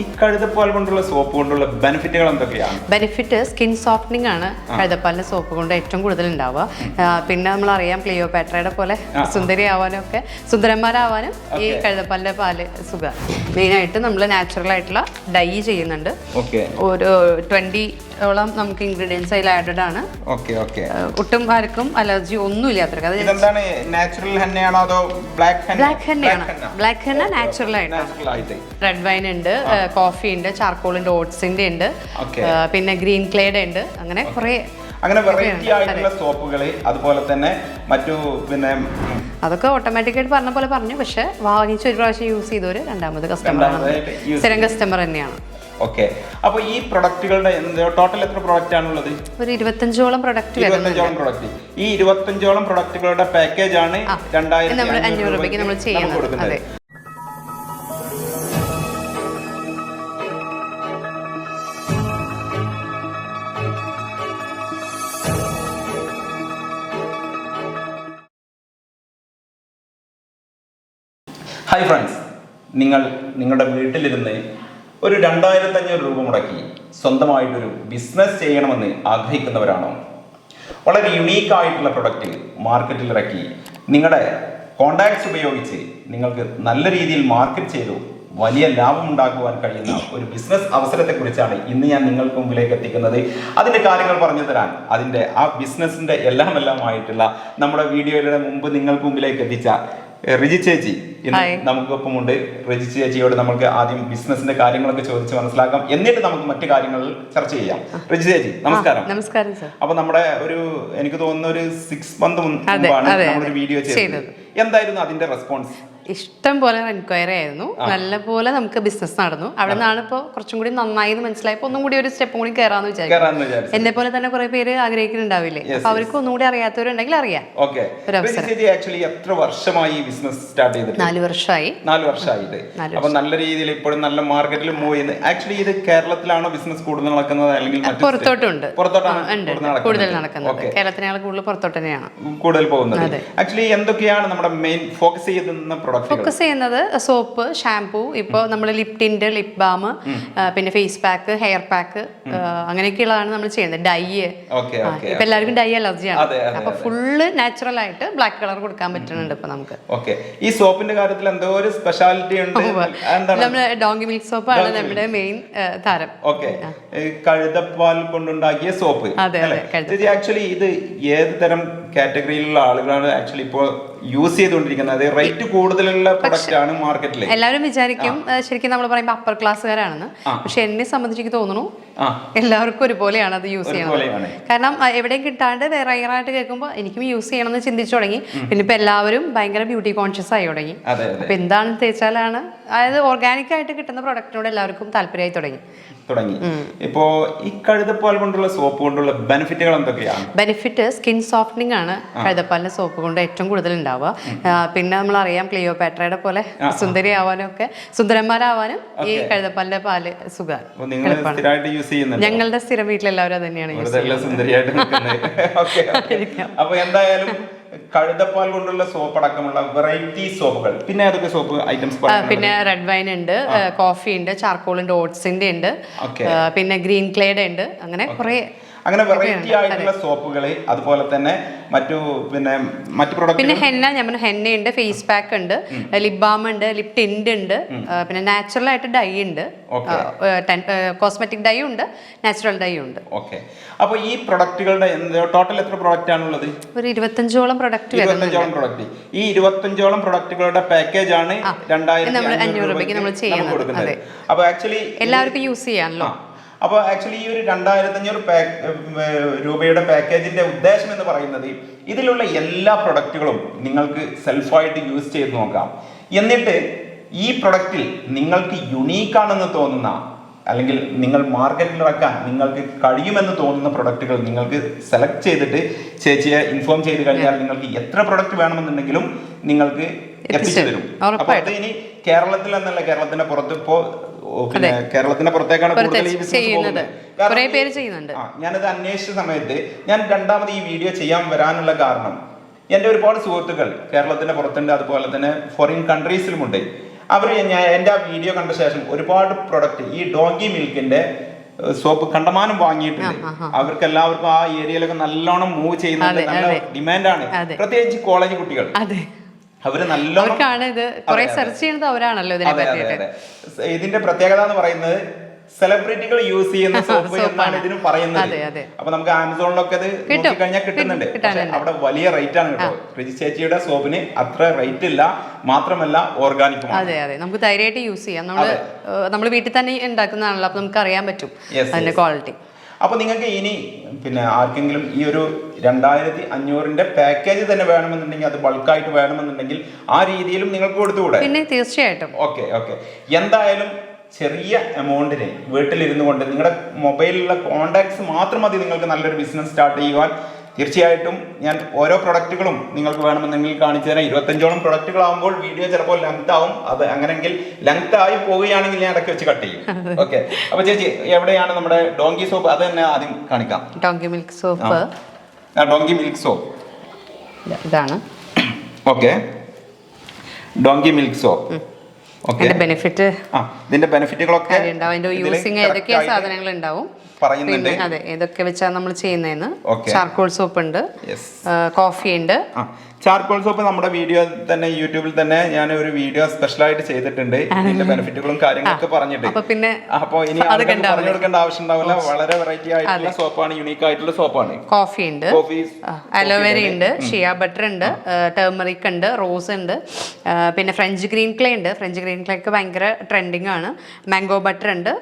ഈ കഴുതപ്പാൽ കൊണ്ടുള്ള സോപ്പ് കൊണ്ടുള്ള ബെനിഫിറ്റുകൾ എന്തൊക്കെയാണ്? ബെനിഫിറ്റ് സ്കിൻ സോഫ്റ്റനിങ് ആണ് കഴുതപ്പാലിന്റെ സോപ്പ് കൊണ്ട് ഏറ്റവും കൂടുതൽ ഉണ്ടാവുക പിന്നെ നമ്മൾ അറിയാം ക്ലിയോപാട്രയുടെ പോലെ സുന്ദരി ആവാനും ഒക്കെ സുന്ദരന്മാരാവാനും ഈ കഴുതപ്പാലിന്റെ പാൽ സുഖ. മെയിനായിട്ട് നമ്മൾ നാച്ചുറൽ ആയിട്ടുള്ള ഡൈ ചെയ്യുന്നുണ്ട്. ഓക്കെ. ഒരു ട്വന്റി ഓളം നമുക്ക് ഇൻഗ്രീഡിയൻസ് അതിൽ ആഡഡ് ആണ്. Okay okay. ഒട്ടും ആർക്കും അലർജി ഒന്നും ഇല്ല അത് ഇതെന്താണ്? നാച്ചുറൽ ഹെന്നയാണോ അതോ black black ഹെന്നയാണ്. Black henna. Natural ആയിട്ട്. റെഡ് വൈൻ ഉണ്ട് കോഫി ഉണ്ട് ചാർക്കോളിന്റെ ഓട്സിന്റെ ഉണ്ട് ഓക്കേ. പിന്നെ ഗ്രീൻ ക്ലേഡ് ഉണ്ട്. അങ്ങനെ കുറെ അങ്ങനെ വെറൈറ്റി ആയിട്ടുള്ള സോപ്പുകൾ അതുപോലെ തന്നെ മറ്റു പിന്നെ അതൊക്കെ ഓട്ടോമാറ്റിക്കായിട്ട് പറഞ്ഞ പോലെ പറഞ്ഞു പക്ഷെ വാങ്ങിച്ച് ഒരു പ്രാവശ്യം യൂസ് ചെയ്തവര് രണ്ടാമത് കസ്റ്റമർ സ്ഥിരം കസ്റ്റമർ തന്നെയാണ്. ഓക്കെ അപ്പോൾ ഈ പ്രൊഡക്റ്റുകളുടെ ടോട്ടൽ എത്ര പ്രൊഡക്റ്റ് ആണുള്ളത്? ഒരു ഇരുപത്തഞ്ചോളം പ്രൊഡക്റ്റ് ഇരുപത്തഞ്ചോളം പ്രൊഡക്റ്റ് ഈ ഇരുപത്തഞ്ചോളം പ്രൊഡക്റ്റുകളുടെ പാക്കേജ് ആണ് രണ്ടായിരത്തി അഞ്ഞൂറ് രൂപയ്ക്ക് നമ്മൾ കൊടുക്കുന്നത്. ഹായ് ഫ്രണ്ട്സ് നിങ്ങൾ നിങ്ങളുടെ വീട്ടിലിരുന്ന് ഒരു രണ്ടായിരത്തി അഞ്ഞൂറ് രൂപ മുടക്കി സ്വന്തമായിട്ടൊരു ബിസിനസ് ചെയ്യണമെന്ന് ആഗ്രഹിക്കുന്നവരാണോ? വളരെ യുണീക്ക് ആയിട്ടുള്ള പ്രൊഡക്റ്റ് മാർക്കറ്റിൽ ഇറക്കി നിങ്ങളുടെ കോണ്ടാക്ട്സ് ഉപയോഗിച്ച് നിങ്ങൾക്ക് നല്ല രീതിയിൽ മാർക്കറ്റ് ചെയ്തു വലിയ ലാഭം ഉണ്ടാക്കുവാൻ കഴിയുന്ന ഒരു ബിസിനസ് അവസരത്തെക്കുറിച്ചാണ് ഇന്ന് ഞാൻ നിങ്ങൾക്ക് മുമ്പിലേക്ക് എത്തിക്കുന്നത്. അതിന്റെ കാര്യങ്ങൾ പറഞ്ഞു തരാൻ അതിന്റെ ആ ബിസിനസ്സിന്റെ എല്ലാം എല്ലാം ആയിട്ടുള്ള നമ്മുടെ വീഡിയോയുടെ മുമ്പ് നിങ്ങൾക്ക് മുമ്പിലേക്ക് എത്തിച്ച റിജി ചേച്ചി ഇന്ന്. നമുക്കൊപ്പമുണ്ട് രജിച്ച ചേച്ചിയോട് നമുക്ക് ആദ്യം ബിസിനസിന്റെ കാര്യങ്ങളൊക്കെ ചോദിച്ച് മനസ്സിലാക്കാം. എന്നിട്ട് നമുക്ക് മറ്റു കാര്യങ്ങൾ ചർച്ച ചെയ്യാം. റിജി ചേച്ചി നമസ്കാരം. നമസ്കാരം അപ്പൊ നമ്മുടെ ഒരു എനിക്ക് തോന്നുന്ന ഒരു സിക്സ് മന്ത് മുമ്പാണ് നമ്മളൊരു വീഡിയോ ചെയ്തത്. എന്തായിരുന്നു അതിന്റെ റെസ്പോൺസ് ഇഷ്ടം പോലെ എൻക്വയറി ആയിരുന്നു. നല്ല പോലെ നമുക്ക് ബിസിനസ് നടന്നു. അവിടെ നിന്നാണ് ഇപ്പോൾ കുറച്ചും കൂടി നന്നായി എന്ന് മനസ്സിലായപ്പോൾ ഒന്നും കൂടി ഒരു സ്റ്റെപ്പും കൂടി കയറാന്ന് വിചാരിക്കും എന്നെ പോലെ തന്നെ കുറെ പേര് ആഗ്രഹിക്കുന്നുണ്ടാവില്ലേ? അപ്പൊ അവർക്ക് ഒന്നും കൂടി അറിയാത്തവരുണ്ടെങ്കിൽ അറിയാം. ഒരു അവസരം. എത്ര വർഷമായി ബിസിനസ് സ്റ്റാർട്ട് നാല് വർഷമായി. നാല് വർഷമായിട്ട്. നാല് അപ്പൊ നല്ല രീതിയിൽ ഇപ്പോഴും നല്ല മാർക്കറ്റിൽ മൂവ് ചെയ്യുന്നത് ആക്ച്വലി ഇത് കേരളത്തിലാണോ ബിസിനസ് കൂടുതൽ നടക്കുന്നത് അല്ലെങ്കിൽ പുറത്തോട്ടുണ്ട്. പുറത്തോട്ടാണ് കൂടുതൽ നടക്കുന്നത്? കേരളത്തിനേക്കാൾ പുറത്തോട്ട് തന്നെയാണ്. കൂടുതൽ പോകുന്നത്. ആക്ച്വലി എന്തൊക്കെയാണ് നമ്മുടെ മെയിൻ ഫോക്കസ് ചെയ്യുന്ന ഫോക്കസ് ചെയ്യുന്നത് സോപ്പ് ഷാംപൂ ഇപ്പോൾ നമ്മൾ ലിപ്റ്റിന്റെ ടിന്റ് ലിപ് ബാം പിന്നെ ഫേസ് പാക്ക് ഹെയർ പാക്ക് അങ്ങനെയൊക്കെയുള്ളതാണ് നമ്മൾ ചെയ്യുന്നത്. ഡൈ ഓക്കെ ഇപ്പൊ എല്ലാവർക്കും ഡൈ അലർജിയാണ് അപ്പൊ ഫുള്ള് നാച്ചുറൽ ആയിട്ട് ബ്ലാക്ക് കളർ കൊടുക്കാൻ പറ്റുന്നുണ്ട് ഇപ്പൊ നമുക്ക്. ഓക്കെ. ഈ സോപ്പിന്റെ കാര്യത്തിൽ എന്തോ ഒരു സ്പെഷ്യാലിറ്റി ഉണ്ട്? നമ്മൾ നമ്മുടെ ഡോങ്കി മിൽക്ക് സോപ്പ് ആണ് നമ്മുടെ മെയിൻ താരം. ഓക്കെ. കഴുതപ്പാൽ കൊണ്ടുണ്ടാക്കിയ സോപ്പ് അതെ, ആക്ച്വലി ഇത് ഏത് തരം കാറ്റഗറിയിലുള്ള ആളുകളാണ് ആക്ച്വലി ഇപ്പോൾ യൂസ് ചെയ്തുകൊണ്ടിരിക്കുന്നത്. റേറ്റ് കൂടുതലുള്ള പ്രൊഡക്റ്റ് ആണ് മാർക്കറ്റിൽ എല്ലാവരും വിചാരിക്കും ശരിക്കും നമ്മൾ പറയുമ്പോൾ അപ്പർ ക്ലാസ്സുകാരാണെന്ന് പക്ഷെ എന്നെ സംബന്ധിച്ച് എനിക്ക് തോന്നുന്നു എല്ലാവർക്കും ഒരുപോലെയാണ് അത് യൂസ് ചെയ്യുന്നത് കാരണം എവിടെയും കിട്ടാണ്ട് വേറെ ആയിട്ട് കേൾക്കുമ്പോൾ എനിക്കും യൂസ് ചെയ്യണം എന്ന് ചിന്തിച്ചു തുടങ്ങി. പിന്നെ ഇപ്പൊ എല്ലാവരും ഭയങ്കര ബ്യൂട്ടി കോൺഷ്യസ് ആയി തുടങ്ങി. അതെ അതെ. അപ്പൊ എന്താണ് തേച്ചാലാണ്? അതായത് ഓർഗാനിക് ആയിട്ട് കിട്ടുന്ന പ്രൊഡക്റ്റിനോട് എല്ലാവർക്കും താല്പര്യമായി തുടങ്ങി. തുടങ്ങി. ഇപ്പോ ഈ കഴുതപ്പാൽ കൊണ്ടുള്ള സോപ്പ് കൊണ്ടുള്ള ബെനിഫിറ്റുകൾ എന്തൊക്കെയാണ്? ബെനിഫിറ്റ് സ്കിൻ സോഫ്റ്റനിങ് ആണ്. കഴുതപ്പാലിന്റെ സോപ്പ് കൊണ്ട് ഏറ്റവും കൂടുതൽ ഉണ്ടാവുക. പിന്നെ നമ്മൾ അറിയാം ക്ലിയോപാട്രയുടെ പോലെ സുന്ദരി ആവാനും ഒക്കെ സുന്ദരന്മാരാവാനും ഈ കഴുതപ്പാലിന്റെ പാൽ സുഖമാണ് ഞങ്ങളുടെ സ്ഥിരം വീട്ടിലെല്ലാവരും അത് തന്നെയാണ് അപ്പൊ എന്തായാലും കഴുതപ്പാൽ കൊണ്ടുള്ള സോപ്പ് അടക്കമുള്ള വെറൈറ്റി സോപ്പുകൾ. പിന്നെ ഏതൊക്കെ സോപ്പ് ഐറ്റംസ് പിന്നെ റെഡ് വൈൻ ഉണ്ട് കോഫി ഉണ്ട് ചാർക്കോളിന്റെ ഓട്സിന്റെ ഉണ്ട്. പിന്നെ ഗ്രീൻ ക്ലേഡ് ഉണ്ട്. അങ്ങനെ കുറെ അങ്ങനെ വെറൈറ്റി ആയിട്ടുള്ള സോപ്പുകൾ അതുപോലെ തന്നെ മറ്റു പിന്നെ മറ്റു പ്രോഡക്റ്റ് പിന്നെ ഹെന്ന ഞാൻ ഹെന്ന ഉണ്ട് ഫേസ് പാക്ക് ഉണ്ട് ലിപ് ബാം ഉണ്ട് ലിപ് ടിൻഡ് ഉണ്ട് പിന്നെ നാച്ചുറൽ ആയിട്ട് ഡൈ ഉണ്ട്. കോസ്മെറ്റിക് ഡൈ ഉണ്ട് നാച്ചുറൽ ഡൈ ഉണ്ട്. ഓക്കെ അപ്പൊ ഈ പ്രൊഡക്റ്റുകളുടെ ടോട്ടൽ എത്ര പ്രൊഡക്റ്റ് ആണുള്ളത്? ഒരു ഇരുപത്തഞ്ചോളം പ്രൊഡക്റ്റ് ഇരുപത്തഞ്ചോളം പ്രൊഡക്റ്റ് ഈ ഇരുപത്തഞ്ചോളം പ്രൊഡക്റ്റുകളുടെ പാക്കേജ് ആണ് രണ്ടായിരത്തി അഞ്ഞൂറ് രൂപയ്ക്ക് നമ്മൾ ചെയ്യുന്നത്. അപ്പൊ ആക്ച്വലി എല്ലാവർക്കും യൂസ് ചെയ്യാമല്ലോ. അപ്പൊ ആക്ച്വലി ഈ ഒരു രണ്ടായിരത്തി അഞ്ഞൂറ് രൂപയുടെ പാക്കേജിന്റെ ഉദ്ദേശം എന്ന് പറയുന്നത് ഇതിലുള്ള എല്ലാ പ്രൊഡക്റ്റുകളും നിങ്ങൾക്ക് സെൽഫായിട്ട് യൂസ് ചെയ്ത് നോക്കാം. എന്നിട്ട് ഈ പ്രൊഡക്റ്റിൽ നിങ്ങൾക്ക് യുണീക്ക് ആണെന്ന് തോന്നുന്ന അല്ലെങ്കിൽ നിങ്ങൾ മാർക്കറ്റിൽ ഇറക്കാൻ നിങ്ങൾക്ക് കഴിയുമെന്ന് തോന്നുന്ന പ്രൊഡക്റ്റുകൾ നിങ്ങൾക്ക് സെലക്ട് ചെയ്തിട്ട് ചേച്ചിയെ ഇൻഫോം ചെയ്ത് കഴിഞ്ഞാൽ നിങ്ങൾക്ക് എത്ര പ്രൊഡക്റ്റ് വേണമെന്നുണ്ടെങ്കിലും നിങ്ങൾക്ക് എത്തിച്ചു തരും. അപ്പൊ അത് ഇനി കേരളത്തിൽ എന്നല്ല കേരളത്തിന്റെ പുറത്ത് ഇപ്പോ പിന്നെ കേരളത്തിന്റെ പുറത്തേക്കാണ് കൂടുതൽ ഈ ബിസിനസ് പോകുന്നത്. കുറെ പേര് ചെയ്യുന്നുണ്ട്. ഞാനത് അന്വേഷിച്ച സമയത്ത് ഞാൻ രണ്ടാമത് ഈ വീഡിയോ ചെയ്യാൻ വരാനുള്ള കാരണം എന്റെ ഒരുപാട് സുഹൃത്തുക്കൾ കേരളത്തിന്റെ പുറത്തുണ്ട് അതുപോലെ തന്നെ ഫോറിൻ കൺട്രീസിലുമുണ്ട് അവർ ഞാൻ എന്റെ ആ വീഡിയോ കണ്ട ശേഷം ഒരുപാട് പ്രൊഡക്റ്റ് ഈ ഡോങ്കി മിൽക്കിന്റെ സോപ്പ് കണ്ടമാനം വാങ്ങിയിട്ടുണ്ട്. അവർക്ക് എല്ലാവർക്കും ആ. ഏരിയയിലൊക്കെ നല്ലോണം മൂവ് ചെയ്യുന്നുണ്ട് നല്ല. ഡിമാൻഡാണ് പ്രത്യേകിച്ച് കോളേജ് കുട്ടികൾ. അവർ നല്ലോണം ഇത് കുറെ. സെർച്ച് ചെയ്യുന്നത് അവരാണല്ലോ ഇതിനെ പറ്റിയിട്ട്. ഇതിന്റെ പ്രത്യേകത എന്ന് പറയുന്നത് സെലിബ്രിറ്റികൾ യൂസ് ചെയ്യുന്ന സോപ്പ് എന്നാണ്. ഇതിന് പറയുന്നത്. അപ്പൊ നമുക്ക് ആമസോണിലൊക്കെ അത് കഴിഞ്ഞാൽ കിട്ടുന്നുണ്ട്. അവിടെ വലിയ റേറ്റ് ആണ് കേട്ടോ. റിജി ചേച്ചിയുടെ സോപ്പിന് അത്ര റേറ്റ് ഇല്ല. മാത്രമല്ല ഓർഗാനിക് അതെ അതെ. നമുക്ക് ധൈര്യമായിട്ട് യൂസ് ചെയ്യാം. നമ്മൾ നമ്മൾ വീട്ടിൽ തന്നെ ഉണ്ടാക്കുന്നതാണല്ലോ. അപ്പൊ നമുക്ക് അറിയാൻ പറ്റും അതിന്റെ ക്വാളിറ്റി അപ്പൊ നിങ്ങൾക്ക് ഇനി പിന്നെ ആർക്കെങ്കിലും ഈ ഒരു രണ്ടായിരത്തി അഞ്ഞൂറിന്റെ പാക്കേജ് തന്നെ വേണമെന്നുണ്ടെങ്കിൽ അത് ബൾക്കായിട്ട് വേണമെന്നുണ്ടെങ്കിൽ ആ രീതിയിലും നിങ്ങൾക്ക് കൊടുത്തുകൂടെ? പിന്നെ തീർച്ചയായിട്ടും. Okay okay. എന്തായാലും ചെറിയ എമൗണ്ടിന് വീട്ടിലിരുന്നു കൊണ്ട് നിങ്ങളുടെ മൊബൈലിലുള്ള കോണ്ടാക്ട്സ് മാത്രം മതി നിങ്ങൾക്ക് നല്ലൊരു ബിസിനസ് സ്റ്റാർട്ട് ചെയ്യുവാൻ. തീർച്ചയായിട്ടും ഞാൻ ഓരോ പ്രൊഡക്റ്റുകളും നിങ്ങൾക്ക് വേണമെന്നെങ്കിൽ കാണിച്ചു തരാം. ഇരുപത്തഞ്ചോളം പ്രൊഡക്റ്റുകളാകുമ്പോൾ വീഡിയോ ചിലപ്പോൾ ലെങ്ത് ആവും. അത് അങ്ങനെങ്കിൽ ലെങ്ത് ആയി പോവുകയാണെങ്കിൽ ഞാൻ ഇടയ്ക്ക് വെച്ച് കട്ട് ചെയ്യും. ഓക്കെ അപ്പൊ ചേച്ചി എവിടെയാണ് നമ്മുടെ ഡോങ്കി സോപ്പ് അത് തന്നെ ആദ്യം കാണിക്കാം. Donkey milk soap donkey milk soap ഇതാണ്. Okay donkey milk soap benefit ആ ഇതിന്റെ ബെനിഫിറ്റുകളൊക്കെ ഉണ്ടാവും അതിന്റെ യൂസിങ് ഏതൊക്കെ സാധനങ്ങൾ ഉണ്ടാവും പറയുന്നുണ്ട്. അതെ ഏതൊക്കെ വെച്ചാ നമ്മൾ ചെയ്യുന്നതെന്ന് ചാർക്കോൾ സോപ്പ് ഉണ്ട് കോഫി ഉണ്ട് ചാർക്കോൾ സോപ്പ് നമ്മുടെ വീഡിയോ തന്നെ യൂട്യൂബിൽ തന്നെ ഞാൻ ഒരു വീഡിയോ സ്പെഷ്യലായിട്ട് ചെയ്തിട്ടുണ്ട്. ഇതിന്റെ ബെനിഫിറ്റുകളും കാര്യങ്ങളൊക്കെ പറഞ്ഞിട്ട്. പിന്നെ അപ്പൊ ഇനി പറഞ്ഞു കൊടുക്കേണ്ട ആവശ്യം ഉണ്ടാവില്ല വളരെ വെറൈറ്റി ആയിട്ടുള്ള സോപ്പാണ് യുണീക്ക് ആയിട്ടുള്ള സോപ്പാണ്. കോഫി ഉണ്ട് കോഫി അലോവേര ഉണ്ട് ഷിയ ബട്ടർ ഉണ്ട് ടേമറിക് ഉണ്ട് റോസ് ഉണ്ട് പിന്നെ ഫ്രഞ്ച് ഗ്രീൻ ക്ലേ ഉണ്ട്. ഫ്രഞ്ച് ഗ്രീൻ ക്ലേ ഒക്കെ ഭയങ്കര ട്രെൻഡിങ് ആണ്. മാംഗോ ബട്ടർ ഉണ്ട്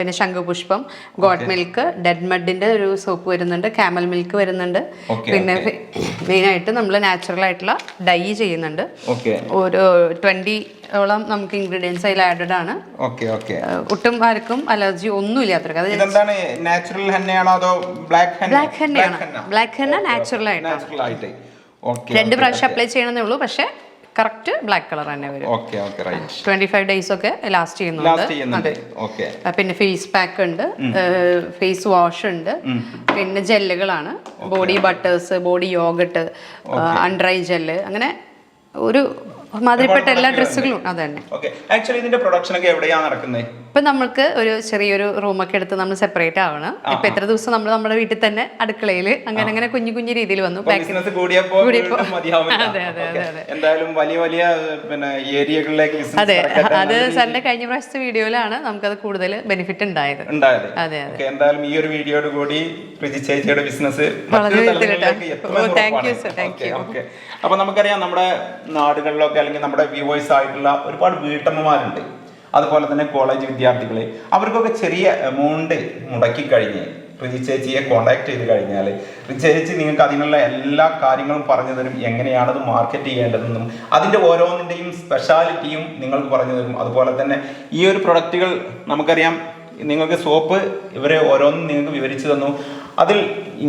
പിന്നെ ശംഖുപുഷ്പം ഗോട്ട് മിൽക്ക് ഡെഡ് മഡിന്റെ ഒരു സോപ്പ് വരുന്നുണ്ട് കാമൽ മിൽക്ക് വരുന്നുണ്ട്. പിന്നെ മെയിൻ ആയിട്ട് നമ്മൾ നാച്ചുറൽ ആയിട്ടുള്ള ഡൈ ചെയ്യുന്നുണ്ട്. ഓക്കെ ഒരു ട്വന്റി ഓളം നമുക്ക് ഇൻഗ്രീഡിയൻസ് അതിൽ ആഡഡ് ആണ്. ഒട്ടും ആർക്കും അലർജി ഒന്നും ഇല്ലാത്തവർക്ക് അത് ഇതെന്താണ് നാച്ചുറൽ ഹെന്നയാണോ അതോ black henna? Black ഹെന്നയാണ്. Black henna. Natural ആയിട്ട്. രണ്ട് പ്രാവശ്യം അപ്ലൈ ചെയ്യണമെന്നേ ഉള്ളൂ പക്ഷേ കറക്റ്റ് ബ്ലാക്ക് കളർ തന്നെ വരും. ട്വന്റി ഫൈവ് ഡേയ്സ് ഒക്കെ ലാസ്റ്റ് ചെയ്യുന്നുണ്ട്. പിന്നെ ഫേസ് പാക്ക് ഉണ്ട്. ഫേസ് വാഷ് ഉണ്ട്. പിന്നെ ജെല്ലുകളാണ്. ബോഡി ബട്ടേഴ്സ് ബോഡി യോഗട്ട് അൺഡ്രൈ ജെല്ല് അങ്ങനെ ഒരു മാതിരിപ്പെട്ട എല്ലാ ഡ്രസ്സുകളും അത് തന്നെ ആക്ച്വലി ഇതിന്റെ പ്രൊഡക്ഷൻ ഒക്കെ എവിടെയാ നടക്കുന്നത് ഇപ്പൊ നമ്മൾക്ക് ഒരു ചെറിയൊരു റൂമൊക്കെ എടുത്ത് നമ്മൾ സെപ്പറേറ്റ് ആവണം. ഇപ്പൊ എത്ര ദിവസം നമ്മൾ നമ്മുടെ വീട്ടിൽ തന്നെ അടുക്കളയിൽ അങ്ങനെ അങ്ങനെ കുഞ്ഞു കുഞ്ഞു രീതിയിൽ വന്നു. എന്തായാലും വലിയ വലിയ പിന്നെ ഏരിയകളിലേക്ക് അതെ അത്. സാറിന്റെ കഴിഞ്ഞ പ്രാവശ്യത്തെ വീഡിയോയിലാണ് നമുക്കത് കൂടുതൽ ബെനിഫിറ്റ് ഉണ്ടായത്. ഉണ്ടായത്. അതെ. എന്തായാലും ഈ ഒരു വീഡിയോയോട് കൂടി റിജി ചേച്ചിയുടെ ബിസിനസ് വളരെ. ഓ, thank you, sir, അപ്പൊ നമുക്കറിയാം നമ്മുടെ നാടുകളിലൊക്കെ അല്ലെങ്കിൽ നമ്മുടെ വ്യൂവേഴ്സ് ആയിട്ടുള്ള ഒരുപാട് വീട്ടമ്മമാരുണ്ട്. അതുപോലെ തന്നെ കോളേജ് വിദ്യാർത്ഥികൾ അവർക്കൊക്കെ ചെറിയ എമൗണ്ട് മുടക്കി കഴിഞ്ഞ് റിജി ചേച്ചിയെ കോണ്ടാക്ട് ചെയ്ത് കഴിഞ്ഞാൽ റിജി ചേച്ചി നിങ്ങൾക്ക് അതിനുള്ള എല്ലാ കാര്യങ്ങളും പറഞ്ഞു തരും. എങ്ങനെയാണത് അത് മാർക്കറ്റ് ചെയ്യേണ്ടതെന്നും അതിന്റെ ഓരോന്നിന്റെയും സ്പെഷ്യാലിറ്റിയും നിങ്ങൾക്ക് പറഞ്ഞു തരും. അതുപോലെ തന്നെ ഈ ഒരു പ്രൊഡക്റ്റുകൾ നമുക്കറിയാം. നിങ്ങൾക്ക് സോപ്പ് ഇവരെ ഓരോന്നും നിങ്ങൾക്ക് വിവരിച്ചു തന്നു. അതിൽ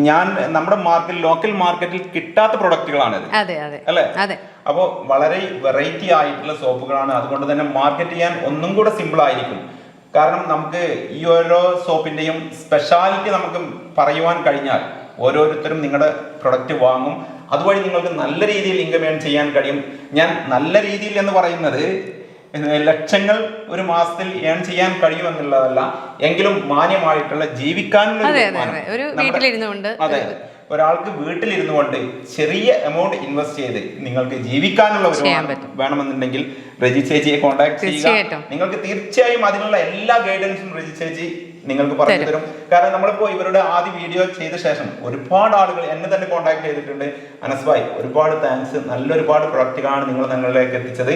ഞാൻ നമ്മുടെ മാർക്കറ്റ് ലോക്കൽ മാർക്കറ്റിൽ കിട്ടാത്ത പ്രൊഡക്റ്റുകളാണ് അല്ലേ? അതെ. അപ്പോൾ വളരെ വെറൈറ്റി ആയിട്ടുള്ള സോപ്പുകളാണ്. അതുകൊണ്ട് തന്നെ മാർക്കറ്റ് ചെയ്യാൻ ഒന്നും കൂടെ സിമ്പിൾ ആയിരിക്കും. കാരണം നമുക്ക് ഈ ഓരോ സോപ്പിന്റെയും സ്പെഷ്യാലിറ്റി നമുക്ക് പറയുവാൻ കഴിഞ്ഞാൽ ഓരോരുത്തരും നിങ്ങളുടെ പ്രൊഡക്റ്റ് വാങ്ങും. അതുവഴി നിങ്ങൾക്ക് നല്ല രീതിയിൽ ഇൻകം ഏൺ ചെയ്യാൻ കഴിയും. ഞാൻ നല്ല രീതിയിൽ എന്ന് പറയുന്നത് ലക്ഷങ്ങൾ ഒരു മാസത്തിൽ ഏൺ ചെയ്യാൻ കഴിയുമെന്നുള്ളതല്ല എങ്കിലും മാന്യമായിട്ടുള്ള ജീവിക്കാനുള്ള അതെ, ഒരാൾക്ക് വീട്ടിലിരുന്നു കൊണ്ട് ചെറിയ എമൗണ്ട് ഇൻവെസ്റ്റ് ചെയ്ത് നിങ്ങൾക്ക് ജീവിക്കാനുള്ള ഒരു വേണമെന്നുണ്ടെങ്കിൽ രജി ചേച്ചിയെ കോൺടാക്ട് ചെയ്യുക. നിങ്ങൾക്ക് തീർച്ചയായും അതിനുള്ള എല്ലാ ഗൈഡൻസും രജി ചേച്ചി നിങ്ങൾക്ക് പറഞ്ഞു തരും. കാരണം നമ്മളിപ്പോ ഇവരുടെ ആദ്യ വീഡിയോ ചെയ്ത ശേഷം ഒരുപാട് ആളുകൾ എന്നെ തന്നെ കോൺടാക്ട് ചെയ്തിട്ടുണ്ട്. അനസ് ഭായ് ഒരുപാട് താങ്ക്സ് നല്ല ഒരുപാട് പ്രൊഡക്റ്റുകളാണ് നിങ്ങൾ ഞങ്ങളിലേക്ക് എത്തിച്ചത്.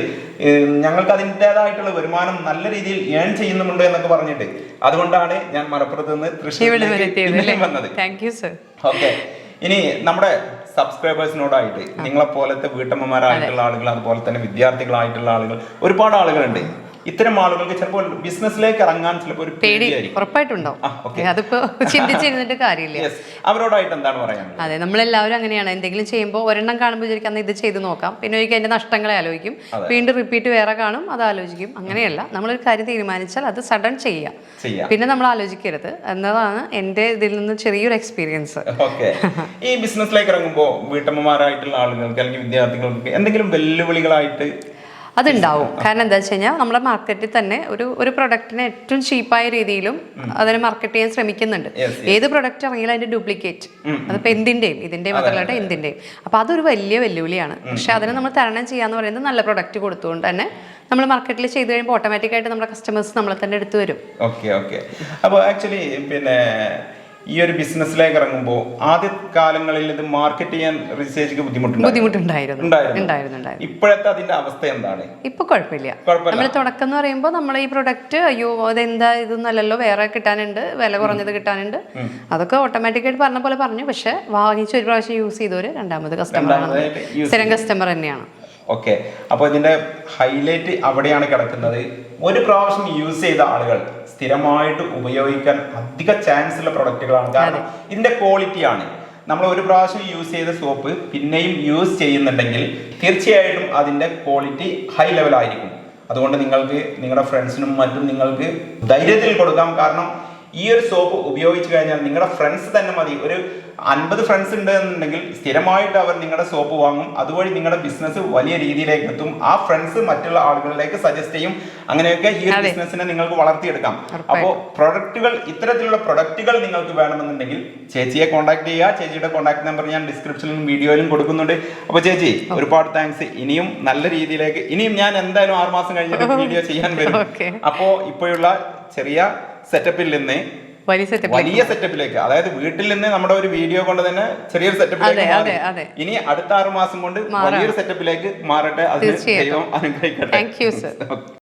ഞങ്ങൾക്ക് അതിന്റെതായിട്ടുള്ള വരുമാനം നല്ല രീതിയിൽ ഏൺ ചെയ്യുന്നുണ്ട് എന്നൊക്കെ പറഞ്ഞിട്ട് അതുകൊണ്ടാണ് ഞാൻ മലപ്പുറത്ത് നിന്ന് തൃശ്ശൂരിലേക്ക് വന്നത്. ഓക്കെ ഇനി നമ്മുടെ സബ്സ്ക്രൈബേഴ്സിനോടായിട്ട് നിങ്ങളെ പോലത്തെ വീട്ടമ്മമാരായിട്ടുള്ള ആളുകൾ അതുപോലെ തന്നെ വിദ്യാർത്ഥികളായിട്ടുള്ള ആളുകൾ ഒരുപാട് ആളുകളുണ്ട്. ഇത്തരം ആളുകൾക്ക് ചിലപ്പോൾ ബിസിനസ്സിലേക്ക് ഇറങ്ങാൻ ചിലപ്പോൾ ഒരു പേടി ഉറപ്പായിട്ടുണ്ടോ. അതിപ്പോ ചിന്തിച്ചിരുന്നിട്ട് കാര്യമില്ല. അവരോടായിട്ട് എന്താണ് പറയാനുള്ളത്? അതെ നമ്മളെല്ലാവരും അങ്ങനെയാണ്. എന്തെങ്കിലും ചെയ്യുമ്പോൾ ഒരെണ്ണം കാണുമ്പോൾ വിചാരിക്കും ഇത് ചെയ്ത് നോക്കാം. പിന്നെ ഒരിക്കൽ അതിന്റെ നഷ്ടങ്ങളെ ആലോചിക്കും. വീണ്ടും റിപ്പീറ്റ് വേറെ കാണും അത് ആലോചിക്കും. അങ്ങനെയല്ല. നമ്മളൊരു കാര്യം തീരുമാനിച്ചാൽ അത് സഡൻ ചെയ്യാം. പിന്നെ നമ്മൾ ആലോചിക്കരുത്. എന്നതാണ് എന്റെ ഇതിൽ നിന്ന് ചെറിയൊരു എക്സ്പീരിയൻസ് ഓക്കെ. ഈ ബിസിനസ്സിലേക്ക് ഇറങ്ങുമ്പോൾ വീട്ടമ്മമാരായിട്ടുള്ള ആളുകൾക്ക് അല്ലെങ്കിൽ വിദ്യാർത്ഥികൾക്ക് എന്തെങ്കിലും വെല്ലുവിളികളായിട്ട് അതുണ്ടാവും. കാരണം എന്താ വെച്ച് കഴിഞ്ഞാൽ നമ്മുടെ മാർക്കറ്റിൽ തന്നെ ഒരു ഒരു പ്രൊഡക്റ്റിനെ ഏറ്റവും ചീപ്പായ രീതിയിലും അതിനെ മാർക്കറ്റ് ചെയ്യാൻ ശ്രമിക്കുന്നുണ്ട്. ഏത് പ്രൊഡക്റ്റ് ഇറങ്ങിയാലും അതിന്റെ ഡ്യൂപ്ലിക്കേറ്റ് അതിപ്പോൾ എന്തിന്റെയും ഇതിന്റെ മാത്രമല്ല എന്തിന്റെയും. അപ്പൊ അതൊരു വലിയ വെല്ലുവിളിയാണ്. പക്ഷെ അതിനെ നമ്മൾ തരണം ചെയ്യാന്ന് പറയുന്നത് നല്ല പ്രൊഡക്റ്റ് കൊടുത്തുകൊണ്ട് തന്നെ നമ്മൾ മാർക്കറ്റിൽ ചെയ്ത് കഴിയുമ്പോൾ ഓട്ടോമാറ്റിക് ആയിട്ട് നമ്മുടെ കസ്റ്റമേഴ്സ് നമ്മളെ തന്നെ എടുത്തു വരും. ഓക്കെ ഓക്കെ അപ്പോൾ ആക്ച്വലി പിന്നെ ഈ ഒരു ബിസിനസ്സിലേക്ക് ഇറങ്ങുമ്പോൾ ആദ്യ കാലങ്ങളിൽ ഇത് മാർക്കറ്റ് ചെയ്യാൻ റിസേർച്ചിക്ക് ബുദ്ധിമുട്ടുണ്ട് ബുദ്ധിമുട്ടുണ്ടായിരുന്നു. ഇപ്പോഴത്തെ അതിന്റെ അവസ്ഥ എന്താണ്? ഇപ്പൊ കുഴപ്പമില്ല. നമ്മൾ തുടക്കം എന്ന് പറയുമ്പോൾ നമ്മൾ ഈ പ്രൊഡക്റ്റ് അയ്യോ അതെന്താ ഇതൊന്നല്ലല്ലോ വേറെ കിട്ടാനുണ്ട് വില കുറഞ്ഞത് കിട്ടാനുണ്ട്. അതൊക്കെ ഓട്ടോമാറ്റിക്കായിട്ട് പറഞ്ഞ പോലെ പറഞ്ഞു. പക്ഷെ വാങ്ങിച്ച് ഒരു പ്രാവശ്യം യൂസ് ചെയ്തവര് രണ്ടാമത് കസ്റ്റമർ സ്ഥിരം കസ്റ്റമർ തന്നെയാണ്. ഓക്കെ അപ്പോൾ ഇതിന്റെ ഹൈലൈറ്റ് അവിടെയാണ് കിടക്കുന്നത്. ഒരു പ്രാവശ്യം യൂസ് ചെയ്ത ആളുകൾ സ്ഥിരമായിട്ട് ഉപയോഗിക്കാൻ അധിക ചാൻസ് ഉള്ള പ്രൊഡക്റ്റുകളാണ് കാരണം ഇതിന്റെ ക്വാളിറ്റിയാണ് നമ്മൾ ഒരു പ്രാവശ്യം യൂസ് ചെയ്ത സോപ്പ് പിന്നെയും യൂസ് ചെയ്യുന്നുണ്ടെങ്കിൽ തീർച്ചയായിട്ടും അതിന്റെ ക്വാളിറ്റി ഹൈ ലെവലായിരിക്കും അതുകൊണ്ട് നിങ്ങൾക്ക് നിങ്ങളുടെ ഫ്രണ്ട്സിനും മറ്റും നിങ്ങൾക്ക് ധൈര്യത്തിൽ കൊടുക്കാം. കാരണം ഈ ഒരു സോപ്പ് ഉപയോഗിച്ചു കഴിഞ്ഞാൽ നിങ്ങളുടെ ഫ്രണ്ട്സ് തന്നെ മതി. ഒരു അൻപത് ഫ്രണ്ട്സ് ഉണ്ട് എന്നുണ്ടെങ്കിൽ സ്ഥിരമായിട്ട് അവർ നിങ്ങളുടെ സോപ്പ് വാങ്ങും. അതുവഴി നിങ്ങളുടെ ബിസിനസ് വലിയ രീതിയിലേക്ക് എത്തും. ആ ഫ്രണ്ട്സ് മറ്റുള്ള ആളുകളിലേക്ക് സജസ്റ്റ് ചെയ്യും. അങ്ങനെയൊക്കെ ഈ ഒരു ബിസിനസ്സിനെ നിങ്ങൾക്ക് വളർത്തിയെടുക്കാം. അപ്പോൾ പ്രൊഡക്റ്റുകൾ ഇത്തരത്തിലുള്ള പ്രൊഡക്റ്റുകൾ നിങ്ങൾക്ക് വേണമെന്നുണ്ടെങ്കിൽ ചേച്ചിയെ കോൺടാക്ട് ചെയ്യുക. ചേച്ചിയുടെ കോൺടാക്ട് നമ്പർ ഞാൻ ഡിസ്ക്രിപ്ഷനിലും വീഡിയോയിലും കൊടുക്കുന്നുണ്ട്. അപ്പോൾ ചേച്ചി ഒരുപാട് താങ്ക്സ് ഇനിയും നല്ല രീതിയിലേക്ക് ഇനിയും ഞാൻ എന്തായാലും ആറുമാസം കഴിഞ്ഞിട്ട് വീഡിയോ ചെയ്യാൻ വരും. അപ്പോൾ ഇപ്പോഴുള്ള ചെറിയ സെറ്റപ്പിൽ നിന്ന് വലിയ സെറ്റപ്പിലേക്ക് അതായത് വീട്ടിൽ നിന്ന് നമ്മുടെ ഒരു വീഡിയോ കൊണ്ട് തന്നെ ചെറിയൊരു സെറ്റപ്പിലേക്ക്. ഇനി അടുത്ത ആറ് മാസം കൊണ്ട്. വലിയൊരു സെറ്റപ്പിലേക്ക് മാറട്ടെ. അത് ദൈവം അനുഗ്രഹിക്കട്ടെ.